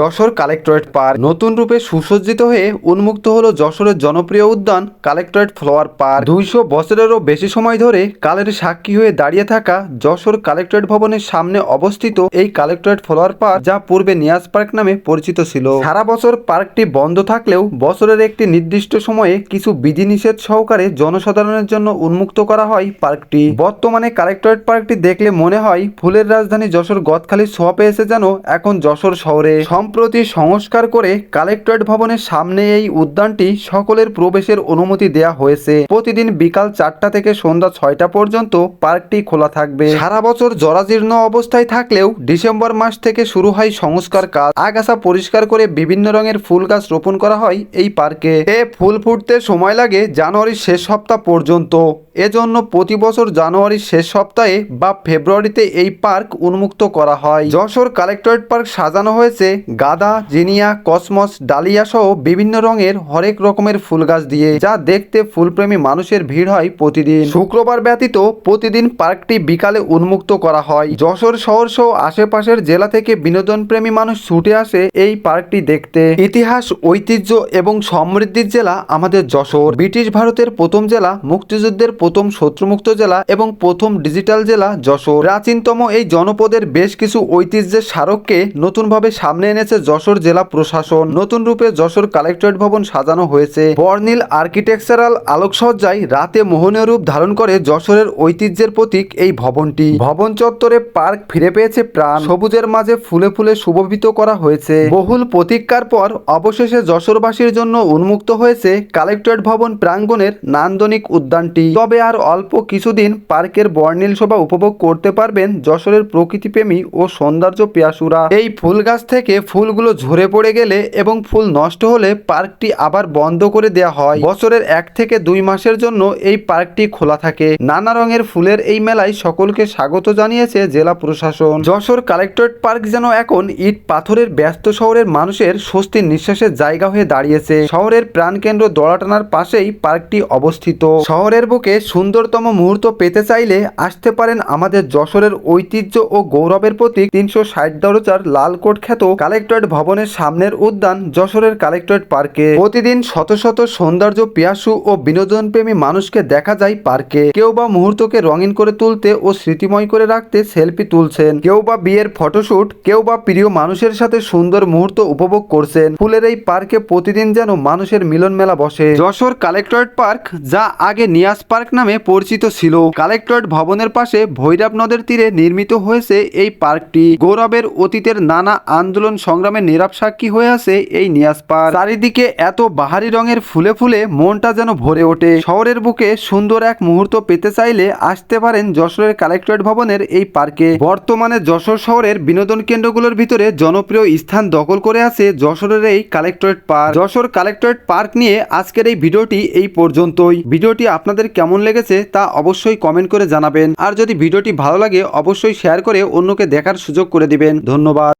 Jessore collectorate park. নতুন রূপে সুসজ্জিত হয়ে উন্মুক্ত হলো যশোরের জনপ্রিয় উদ্যান, কালেক্টরেট ফ্লাওয়ার পার্ক। দুইশো বছরেরও বেশি সময় ধরে কালের সাক্ষী হয়ে দাঁড়িয়ে থাকা যশোর কালেক্টরেট ভবনের সামনে অবস্থিত এই কালেক্টরেট ফ্লাওয়ার পার্ক যা পূর্বে নিয়াজ পার্ক নামে পরিচিত ছিল। সারা বছর পার্কটি বন্ধ থাকলেও বছরের একটি নির্দিষ্ট সময়ে কিছু বিধিনিষেধ সহকারে জনসাধারণের জন্য উন্মুক্ত করা হয় পার্কটি। বর্তমানে কালেক্টরেট পার্কটি দেখলে মনে হয় ফুলের রাজধানী যশোর গদখালি ছোঁয়া পেয়েছে যেন এখন যশোর শহরে। সম্প্রতি সংস্কার করে কালেক্টরেট ভবনের সামনে এই উদ্যানটি সকলের প্রবেশের অনুমতি দেয়া হয়েছে। প্রতিদিন বিকাল চারটা থেকে সন্ধ্যা ছয়টা পর্যন্ত পার্কটি খোলা থাকবে। সারা বছর জরাজীর্ণ অবস্থায় থাকলেও ডিসেম্বর মাস থেকে শুরু হয় সংস্কার কাজ। আগাছা পরিষ্কার করে বিভিন্ন রঙের ফুল গাছ রোপণ করা হয় এই পার্কে। এ ফুল ফুটতে সময় লাগে জানুয়ারির শেষ সপ্তাহ পর্যন্ত। এজন্য প্রতি বছর জানুয়ারির শেষ সপ্তাহে বা ফেব্রুয়ারিতে এই পার্ক উন্মুক্ত করা হয়। যশোর কালেক্টরেট পার্ক সাজানো হয়েছে গাদা, জিনিয়া, কসমস, ডালিয়া সহ বিভিন্ন রঙের হরেক রকমের ফুল গাছ দিয়ে, যা দেখতে ফুলপ্রেমী মানুষের ভিড় হয় প্রতিদিন। শুক্রবার ব্যতীত প্রতিদিন পার্কটি বিকালে উন্মুক্ত করা হয়। যশোর শহর সহ আশেপাশের জেলা থেকে বিনোদনপ্রেমী মানুষ ছুটে আসে এই পার্কটি দেখতে। ইতিহাস, ঐতিহ্য এবং সমৃদ্ধির জেলা আমাদের যশোর। ব্রিটিশ ভারতের প্রথম জেলা, মুক্তিযুদ্ধের প্রথম শত্রুমুক্ত জেলা এবং প্রথম ডিজিটাল জেলা যশোর। প্রাচীনতম এই জনপদের বেশ কিছু ঐতিহ্যের স্মারককে নতুনভাবে সামনে এনেছে যশোর জেলা প্রশাসন। নতুন রূপে যশোর কালেক্টরেট ভবন সাজানো হয়েছে। বর্ণিল আর্কিটেকচারাল আলোকসজ্জায় রাতে মোহনীয় রূপ ধারণ করে যশোরের ঐতিহ্যের প্রতীক এই ভবনটি। ভবন চত্বরে পার্ক ফিরে পেয়েছে প্রাণ। সবুজের মাঝে ফুলে ফুলে সুশোভিত করা হয়েছে। বহুল প্রতীক্ষার পর অবশেষে যশোরবাসীর জন্য উন্মুক্ত হয়েছে কালেক্টরেট ভবন প্রাঙ্গণের নান্দনিক উদ্যানটি। তবে আর অল্প কিছুদিন পার্কের বর্ণিল শোভা উপভোগ করতে পারবেন যশোরের প্রকৃতিপ্রেমী ও সৌন্দর্য পেয়াসুরা। এই ফুল গাছ থেকে ফুলগুলো ঝরে পড়ে গেলে এবং ফুল নষ্ট হলে পার্কটি আবার বন্ধ করে দেওয়া হয়। বছরের এক থেকে দুই মাসের জন্য এই পার্কটি খোলা থাকে। নানা রঙের ফুলের এই মেলায় সকলকে স্বাগত জানিয়েছে জেলা প্রশাসন। যশোর কালেক্টরেট পার্ক যেন এখন ইট পাথরের ব্যস্ত শহরের মানুষের স্বস্তির নিঃশ্বাসের জায়গা হয়ে দাঁড়িয়েছে। শহরের প্রাণকেন্দ্র দড়াটানার পাশেই পার্কটি অবস্থিত। শহরের বুকে সুন্দরতম মুহূর্ত পেতে চাইলে আসতে পারেন আমাদের যশোরের ঐতিহ্য ও গৌরবের প্রতীক তিনশো ষাট দরজার লালকোট খ্যাত কালেক্টরেট ভবনের সামনের উদ্যান যশোরের কালেক্টরেট পার্কে। প্রতিদিন শত শত সৌন্দর্য, পিয়াসু ও বিনোদনপ্রেমী মানুষকে দেখা যায় পার্কে। কেউ বা মুহূর্তকে রঙিন করে তুলতে ও স্মৃতিময় করে রাখতে সেলফি তুলছেন। কেউ বা বিয়ের ফটোশুট, কেউ বা প্রিয় মানুষের সাথে সুন্দর মুহূর্ত উপভোগ করছেন। ফুলের এই পার্কে প্রতিদিন যেন মানুষের মিলন মেলা বসে। যশোর কালেক্টরেট পার্ক, যা আগে নিয়াজ পার্ক নামে পরিচিত ছিল। কালেক্টরেট ভবনের পাশে ভৈরব নদের তীরে নির্মিত হয়েছে এই পার্কটি। গৌরবের অতীতের নানা আন্দোলন সংগ্রামের নীরব সাক্ষী হয়ে আছে এই নিয়াজ পার্ক চারিদিকে এত বাহারি রঙের ফুলে ফুলে মনটা যেন ভরে ওঠে। শহরের বুকে সুন্দর এক মুহূর্ত পেতে চাইলে আসতে পারেন যশোরের কালেক্টরেট ভবনের এই পার্কে। বর্তমানে যশোর শহরের বিনোদন কেন্দ্রগুলোর ভিতরে জনপ্রিয় স্থান দখল করে আছে যশোরের এই collectorate park. Jashore collectorate park নিয়ে আজকের এই ভিডিওটি এই পর্যন্তই। ভিডিওটি আপনাদের কেমন লেগেছে তা অবশ্যই কমেন্ট করে জানাবেন। আর যদি ভিডিওটি ভালো লাগে, অবশ্যই শেয়ার করে অন্যকে দেখার সুযোগ করে দিবেন। ধন্যবাদ।